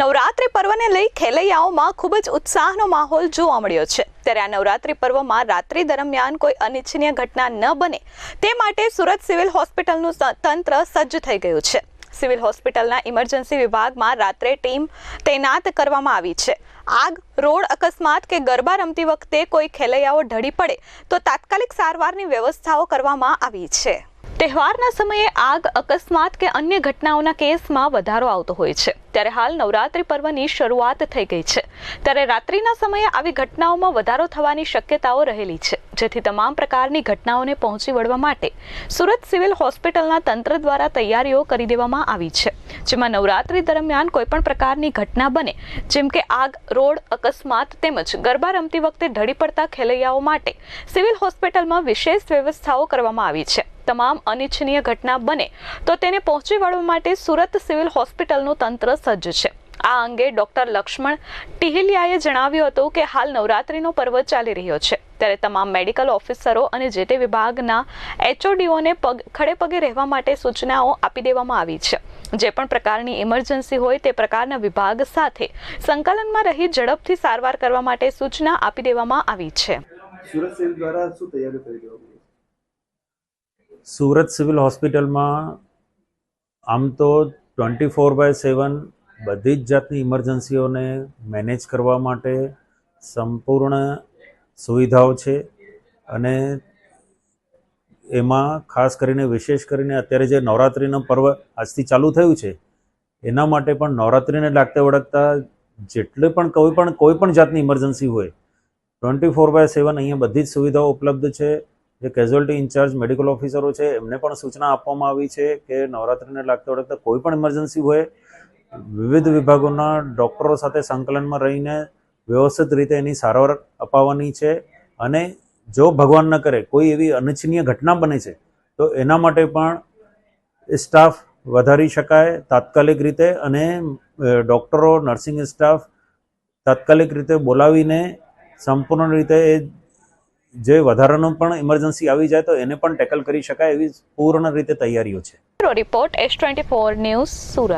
નવરાત્રિ પર્વને લઈ ખેલૈયાઓમાં ખૂબ જ ઉત્સાહનો માહોલ જોવા મળ્યો છે. ત્યારે આ નવરાત્રિ પર્વમાં રાત્રિ દરમિયાન કોઈ અનિચ્છનીય ઘટના ન બને. તે માટે સુરત સિવિલ હોસ્પિટલનું તંત્ર સજ્જ થઈ ગયું છે. સિવિલ હોસ્પિટલના ઇમરજન્સી વિભાગમાં રાત્રે ટીમ તૈનાત કરવામાં આવી છે. આગ, રોડ અકસ્માત કે ગરબા રમતી વખતે કોઈ ખેલૈયાઓ ઢળી પડે તો તાત્કાલિક સારવારની વ્યવસ્થાઓ કરવામાં આવી છે. તહેવારના સમયે આગ, અકસ્માત કે અન્ય ઘટનાઓના કેસમાં વધારો આવતો હોય છે. ત્યારે હાલ નવરાત્રિ પર્વની શરૂઆત થઈ ગઈ છે. ત્યારે રાત્રિના સમયે આવી ઘટનાઓમાં વધારો થવાની શક્યતાઓ રહેલી છે. જેથી તમામ પ્રકારની ઘટનાઓને પહોંચી વળવા માટે સુરત સિવિલ હોસ્પિટલના તંત્ર દ્વારા તૈયારીઓ કરી દેવામાં આવી છે. જેમાં નવરાત્રી દરમિયાન કોઈપણ પ્રકારની ઘટના બને, જેમ કે આગ, રોડ, અકસ્માત તેમજ ગરબા રમતી વખતે ઢળી પડતા ખેલૈયાઓ માટે સિવિલ હોસ્પિટલમાં વિશેષ વ્યવસ્થાઓ કરવામાં આવી છે. તમામ અનિચ્છનીય ઘટના બને તો તેને પહોંચી વળવા માટે સુરત સિવિલ હોસ્પિટલનું તંત્ર સજ્જ છે. આ અંગે ડોક્ટર લક્ષ્મણ ટિહિલિયાએ જણાવ્યું હતું કે હાલ નવરાત્રિનો પર્વ ચાલી રહ્યો છે. ત્યારે તમામ મેડિકલ ઓફિસરો અને જે તે વિભાગના એચઓડીઓને પગ ખડે પગે રહેવા માટે સૂચનાઓ આપી દેવામાં આવી છે. જે પણ પ્રકારની ઇમરજન્સી હોય તે પ્રકારના વિભાગ સાથે સંકલનમાં રહી ઝડપથી સારવાર કરવા માટે સૂચના આપી દેવામાં આવી છે. સુરત સિવિલ દ્વારા શું તૈયારી કરી દેવામાં સુરત સિવિલ હોસ્પિટલમાં આમ તો ટ્વેન્ટી ફોર બાય સેવન બધી જ જાતની ઇમરજન્સીઓને મેનેજ કરવા માટે સંપૂર્ણ સુવિધાઓ છે અને એમાં ખાસ કરીને, વિશેષ કરીને અત્યારે જે નવરાત્રિનો પર્વ આજથી ચાલુ થયું છે, એના માટે પણ નવરાત્રિને લાગતા વળગતા જેટલે પણ કોઈ પણ કોઈ પણ જાતની ઇમરજન્સી હોય, ટ્વેન્ટી ફોર બાય સેવન અહીંયા બધી જ સુવિધાઓ ઉપલબ્ધ છે. જે કેઝ્યુઅલ્ટી ઇન્ચાર્જ, મેડિકલ ઓફિસરો છે, એમને પણ સૂચના આપવામાં આવી છે કે નવરાત્રિને લાગતા વળગતા કોઈ પણ ઇમરજન્સી હોય વિવિધ વિભાગોના ડૉક્ટરો સાથે સંકલનમાં રહીને વ્યવસ્થિત રીતે એની સારવાર અપાવવાની છે અને જો ભગવાન ન કરે, કોઈ એવી અનિચ્છનીય ઘટના બને છે, તો એના માટે પણ સ્ટાફ વધારી શકાય તાત્કાલિક રીતે અને ડૉક્ટરો, નર્સિંગ સ્ટાફ તાત્કાલિક રીતે બોલાવીને સંપૂર્ણ રીતે એ જે વધારાનું પણ ઇમરજન્સી આવી જાય તો એને પણ ટેકલ કરી શકાય એવી પૂર્ણ રીતે તૈયારીઓ છે. Report S twenty four news Surat.